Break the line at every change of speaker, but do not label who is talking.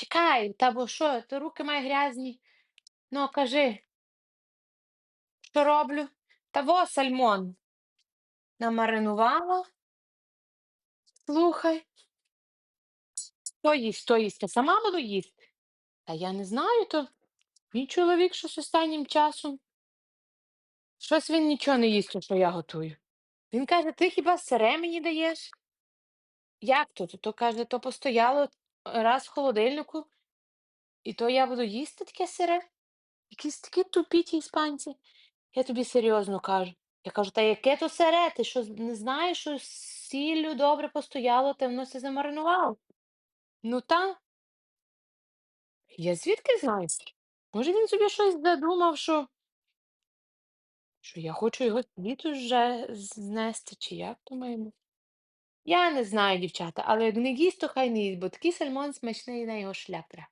Чекай, та бо що, ти руки мої грязні. Ну, кажи. Що роблю? Та во сальмон намаринувала. Слухай. Хто їсть, хто їсть? Я сама буду їсти. Та я не знаю, то мій чоловік щось останнім часом. Щось він нічого не їсть, то, що я готую. Він каже: "Ти хіба сире мені даєш?" Як то? То каже, то постояло раз в холодильнику, і то я буду їсти таке сире? Якісь такі тупі ті іспанці. Я тобі серйозно кажу. Я кажу: "Та яке то сире? Ти що, не знаєш, що сіллю добре постояло, та воно се замаринувало?" Ну та. Я звідки знаю? Може, він собі щось задумав, що що я хочу його світ уже знести, чи як то має бути? Я не знаю, дівчата, але не їсть, то хай не їсть, бо такий сальмон смачний на його шляпа.